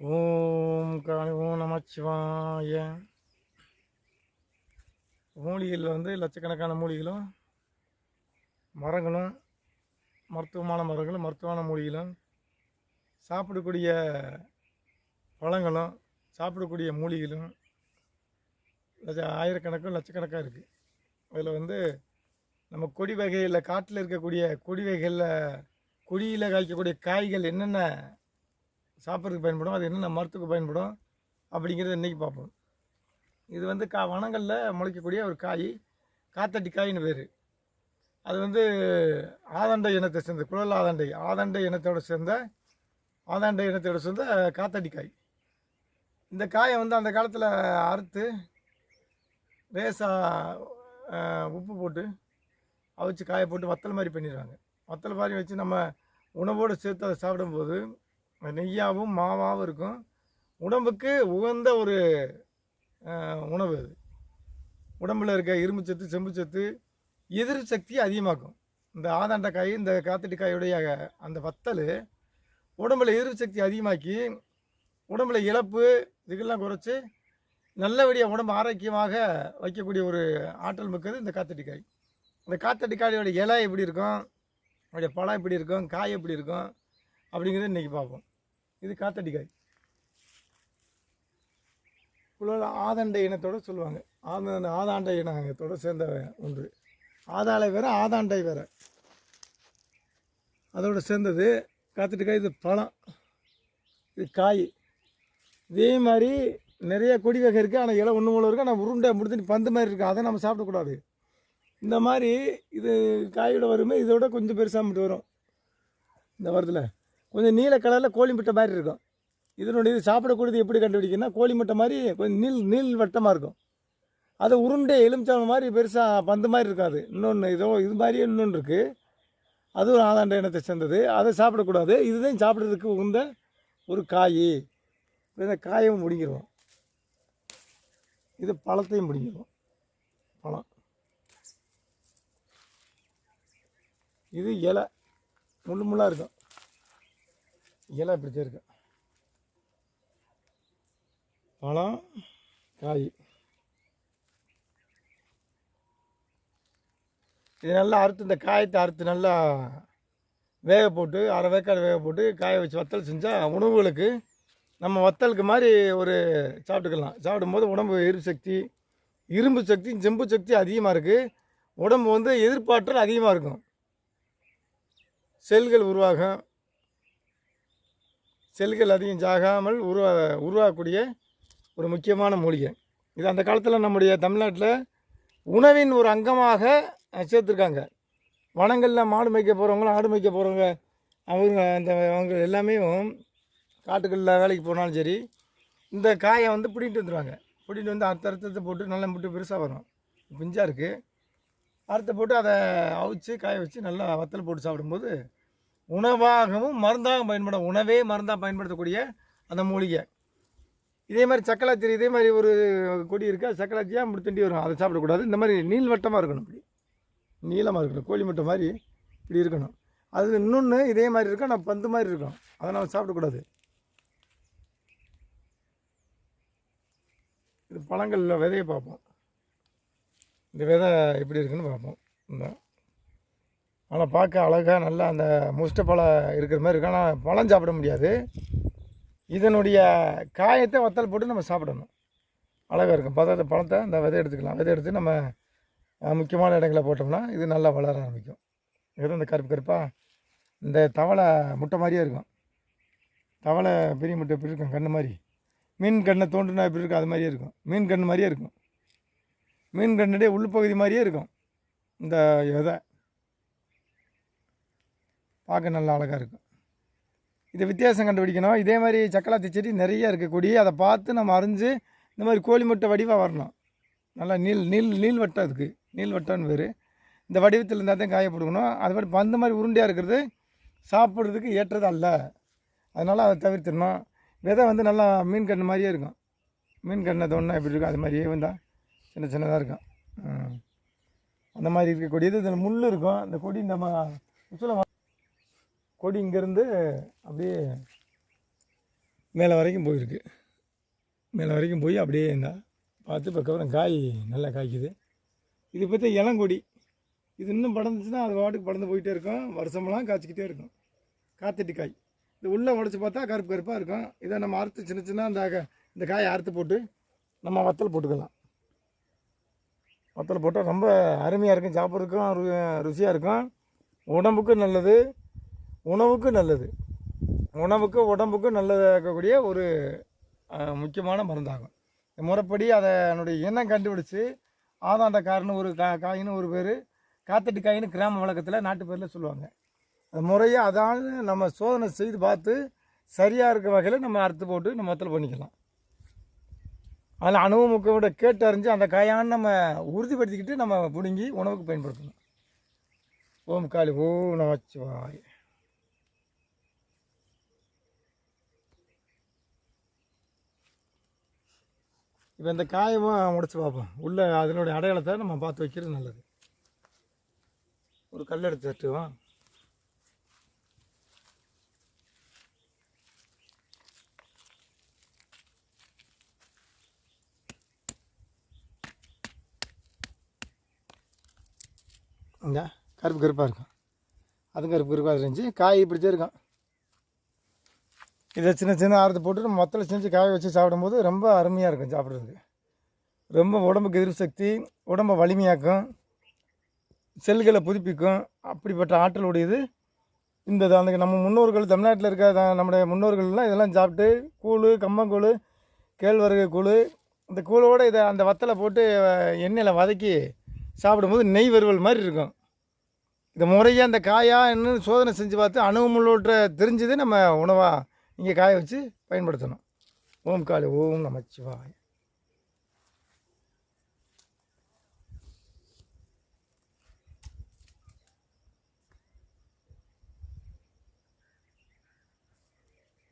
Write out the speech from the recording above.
ஓம் காணி ஓம் நமச்சிவாய. மூலிகையில் வந்து லட்சக்கணக்கான மூலிகளும் மரங்களும் மருத்துவமான மரங்களும் மருத்துவமான மூலிகளும் சாப்பிடக்கூடிய பழங்களும் சாப்பிடக்கூடிய மூலிகளும் லட்ச ஆயிரக்கணக்கும் லட்சக்கணக்காக இருக்குது அதில் வந்து நம்ம கொடி வகையில் காட்டில் இருக்கக்கூடிய கொடி வகைகளில் கொடியில் காய்க்கக்கூடிய காய்கள் என்னென்ன சாப்பிட்றதுக்கு பயன்படும் அது என்னென்ன மரத்துக்கு பயன்படும் அப்படிங்கிறத இன்றைக்கி பார்ப்போம். இது வந்து கா வனங்களில் முளைக்கக்கூடிய ஒரு காய் காத்தட்டி காயின்னு பேர். அது வந்து ஆதண்டை இனத்தை சேர்ந்த குழல் ஆதண்டை ஆதண்டை இனத்தோடு சேர்ந்த ஆதாண்டை இனத்தோடு சேர்ந்த காத்தட்டி காய். இந்த காயை வந்து அந்த காலத்தில் அறுத்து லேசாக உப்பு போட்டு அவிச்சு காயை போட்டு வத்தல் மாதிரி பண்ணிடுவாங்க வத்தல் மாதிரி வச்சு நம்ம உணவோடு சேர்த்து அதை சாப்பிடும்போது நெய்யாகவும் மாவாகவும் இருக்கும். உடம்புக்கு உகந்த ஒரு உணவு அது. உடம்புல இருக்க இரும்பு சத்து செம்பு சத்து எதிர்ப்பு அதிகமாக்கும். இந்த ஆதாண்டக்காய் இந்த காத்தடிக்காயுடைய அந்த வத்தல் உடம்புல எதிர் சக்தி அதிகமாக்கி உடம்புல இழப்பு இதுக்கெல்லாம் குறைச்சி நல்லபடியாக உடம்பு ஆரோக்கியமாக வைக்கக்கூடிய ஒரு ஆற்றல் மிக்கது இந்த காத்தடிக்காய் இந்த காத்தட்டி இலை எப்படி இருக்கும்? அதோடைய பழம் எப்படி இருக்கும்? காய் எப்படி இருக்கும்? அப்படிங்கிறத இன்றைக்கி பார்ப்போம். இது காத்தடிக்காய். காய் புலவ ஆதண்டை இனத்தோட சொல்லுவாங்க. ஆத ஆதாண்டை இனத்தோட சேர்ந்த ஒன்று. ஆதாளை வேறு ஆதாண்டை வேறு. அதோடு சேர்ந்தது காத்தடி காய் இது பழம். இது காய். இதே மாதிரி நிறைய கொடி வகை இருக்குது ஆனால் இலை ஒன்று மூலம் இருக்குது ஆனால் உருண்டை முடிஞ்சு பந்து மாதிரி இருக்குது அதை நம்ம சாப்பிடக்கூடாது. இந்த மாதிரி இது காயோட வருமே இதோட கொஞ்சம் பெருசாக மட்டும் வரும். இந்த வருதுல கொஞ்சம் நீல கலரில் கோழி முட்டை மாதிரி இருக்கும். இதனுடைய இது சாப்பிடக்கூடியது எப்படி கண்டுபிடிக்குன்னா கோழி முட்டை மாதிரி கொஞ்சம் நீள் நீள் வட்டமாக இருக்கும். அது உருண்டை எலுமிச்சம் மாதிரி பெருசாக பந்து மாதிரி இருக்காது. இன்னொன்று இதோ இது மாதிரியே இன்னொன்று இருக்குது அதுவும் ஆதாண்ட இனத்தை சேர்ந்தது. அதை சாப்பிடக்கூடாது. இதுதான் சாப்பிட்றதுக்கு உகந்த ஒரு காய். இந்த காயவும் முடிங்கிடுவோம் இது பழத்தையும் முடிங்கிடுவோம் பழம். இது இலை. முள்ளு முள்ளாக இருக்கும். இலை இப்படி தான் இருக்கும் பழம் காய். இது நல்லா அறுத்து இந்த காயத்தை அறுத்து நல்லா வேக போட்டு அரை வேக்காடு வேக போட்டு காய வச்சு வத்தல் செஞ்சால் உணவுகளுக்கு நம்ம வத்தலுக்கு மாதிரி ஒரு சாப்பிட்டுக்கலாம். சாப்பிடும்போது உடம்பு இரும்பு சக்தி இரும்பு சக்தி செம்பு சக்தி அதிகமாக இருக்குது உடம்பு வந்து எதிர்ப்பாற்றல் அதிகமாக இருக்கும். செல்கள் உருவாகும். செல்கள் அதிகம் சாகாமல் உருவா உருவாகக்கூடிய ஒரு முக்கியமான மூலிகை. இது அந்த காலத்தில் நம்முடைய தமிழ்நாட்டில் உணவின் ஒரு அங்கமாக சேர்த்துருக்காங்க வனங்களில் மாடு மேய்க்க போகிறவங்களும் ஆடு மேய்க்க போகிறவங்க அவங்க அந்த அவங்க எல்லாமே காட்டுகளில் வேலைக்கு போனாலும் சரி இந்த காயை வந்து பிடிட்டு வந்துடுவாங்க பிடிட்டு வந்து அடுத்த அறுத்தத்தை போட்டு நல்லா முட்டு பெருசாக வரும். பிஞ்சாக இருக்குது அறுத்த போட்டு அதை அவிச்சு காய வச்சு நல்லா வத்தல் போட்டு சாப்பிடும்போது உணவாகவும் மருந்தாகவும் பயன்படும் உணவே மருந்தாக பயன்படுத்தக்கூடிய அந்த மூலிகை. இதே மாதிரி சக்கலாத்திரி இதே மாதிரி ஒரு கொடி இருக்குது அது சக்கலாத்தியாக இப்படி திண்டி வரும் அதை சாப்பிடக்கூடாது இந்த மாதிரி நீள்வட்டமாக இருக்கணும் இப்படி. நீளமாக இருக்கணும் கோழி முட்டை மாதிரி இப்படி இருக்கணும். அது இன்னொன்று இதே மாதிரி இருக்கும் ஆனால் பந்து மாதிரி இருக்கும் அதை நம்ம சாப்பிடக்கூடாது இது பழங்களில் விதையை பார்ப்போம். இந்த விதை எப்படி இருக்குன்னு பார்ப்போம். இந்த ஆனால் பார்க்க அழகாக நல்லா அந்த முஷ்ட பழம் இருக்கிற மாதிரி இருக்கும் ஆனால் பழம் சாப்பிட முடியாது. இதனுடைய காயத்தை வத்தல் போட்டு நம்ம சாப்பிடணும். அழகாக இருக்கும். பதத்தை பழத்தை அந்த விதை எடுத்துக்கலாம். விதை எடுத்து நம்ம முக்கியமான இடங்களில் போட்டோம்னா இது நல்லா வளர ஆரம்பிக்கும். இது இந்த கருப்பு கருப்பாக இந்த தவளை முட்டை மாதிரியே இருக்கும். தவளை பெரிய முட்டை எப்படி இருக்கும்? கண்ணு மாதிரி. மீன் கண்ணை தோண்டுனா எப்படி இருக்கும்? அது மாதிரியே இருக்கும். மீன் கண்ணு மாதிரியே இருக்கும். மீன் கண்ணுடைய உள்பகுதி மாதிரியே இருக்கும். இந்த விதை. பார்க்க நல்லா அழகாக இருக்கும் இது வித்தியாசம் கண்டுபிடிக்கணும். இதே மாதிரி சக்கலாத்தி செடி நிறைய இருக்குது கொடி அதை பார்த்து நம்ம அரிஞ்சு இந்த மாதிரி கோழி முட்டை வடிவாக வரணும். நல்லா நீள் நீள் நீள்வட்டம் இருக்குது நீள்வட்டம்னு பேர். இந்த வடிவத்தில் இருந்தால் தான் காய போடுக்கணும் அது மாதிரி பந்து மாதிரி உருண்டையாக இருக்கிறது சாப்பிட்றதுக்கு ஏற்றது அல்ல. அதனால் அதை தவிர்த்திடணும். விதை வந்து நல்லா மீன் கண்ணு மாதிரியே இருக்கும். மீன் கண்ணை தோணுனா எப்படி இருக்கும்? அது மாதிரியே வந்தால் சின்ன சின்னதாக இருக்கும். அந்த மாதிரி இருக்கக்கூடியது. இதில் முள் இருக்கும். இந்த கொடி இந்த உச்சில் கொடி இங்கேருந்து அப்படியே மேலே வரைக்கும் போயிருக்கு. மேலே வரைக்கும் போய் அப்படியே இந்த பார்த்து பக்கம் காய் நல்லா காய்க்குது. இது பற்றி இளங்கொடி. இது இன்னும் படந்துச்சுன்னா அது வாட்டுக்கு படந்து போயிட்டே இருக்கும். வருஷமெல்லாம் காய்ச்சிக்கிட்டே இருக்கும். காத்தட்டி காய். இது உள்ளே உடச்சி பார்த்தா கருப்பு கருப்பாக இருக்கும். இதை நம்ம அறுத்து சின்ன சின்ன அந்த க- இந்த காயை அறுத்து போட்டு நம்ம வத்தல் போட்டுக்கலாம். வத்தல் போட்டால் ரொம்ப அருமையாக இருக்கும். சாப்பிட்றதுக்கும் ரு- ருசியாக இருக்கும். உடம்புக்கும் நல்லது. உணவுக்கும் நல்லது. உணவுக்கும் உடம்புக்கும் நல்லதாக இருக்கக்கூடிய ஒரு முக்கியமான மருந்தாகும். முறைப்படி அதை என்னுடைய எண்ணம் கண்டுபிடிச்சு ஆதாண்டக்காரன்னு ஒரு கா காயின்னு ஒரு பேர் காத்தட்டு காயின்னு கிராம வழக்கத்தில் நாட்டு பேரில் சொல்லுவாங்க. அந்த முறையை அதான் நம்ம சோதனை செய்து பார்த்து சரியாக இருக்க வகையில் நம்ம அறுத்து போட்டு நம்ம மத்தில் பண்ணிக்கலாம். அதில் அனுபவமுக்கோட கேட்டு அறிஞ்சு அந்த காயான்னு நம்ம உறுதிப்படுத்திக்கிட்டு நம்ம பிடுங்கி உணவுக்கு பயன்படுத்தணும். ஓம் காளி ஓ நமச்சிவாய். இப்போ இந்த காயமாக முடிச்சு பார்ப்போம். உள்ளே அதனுடைய அடையாளத்தை நம்ம பார்த்து வைக்கிறது நல்லது. ஒரு கல் எடுத்து தட்டுவோம். இந்த கருப்பு கருப்பாக இருக்கும். அதுவும் கருப்பு கருப்பாக இருந்துச்சு. காய் பிடிச்சே இருக்கும். இதை சின்ன சின்ன ஆரத்தை போட்டு நம்ம மொத்தத்தில் செஞ்சு காய வச்சு சாப்பிடும்போது ரொம்ப அருமையாக இருக்கும் சாப்பிட்றதுக்கு. ரொம்ப உடம்புக்கு எதிர்ப்பு சக்தி உடம்பை வலிமையாக்கும் செல்களை புதுப்பிக்கும். அப்படிப்பட்ட ஆற்றல் உடையது இந்த அந்த நம்ம முன்னோர்கள் தமிழ்நாட்டில் இருக்க நம்முடைய முன்னோர்கள்லாம் இதெல்லாம் சாப்பிட்டு கூழ் கம்மங்கூழ் கேழ்வரகு கூழ் இந்த கூழோடு இதை அந்த வத்தலை போட்டு எண்ணெயில் வதக்கி சாப்பிடும்போது நெய் வறுவல் மாதிரி இருக்கும். இந்த முறையாக அந்த காயா இன்னும் சோதனை செஞ்சு பார்த்து அணுகுமுள்ளோட்ட தெரிஞ்சது நம்ம உணவாக இங்கே காய வச்சு பயன்படுத்தணும். ஓம் காலி ஓம் நமச்சிவாய்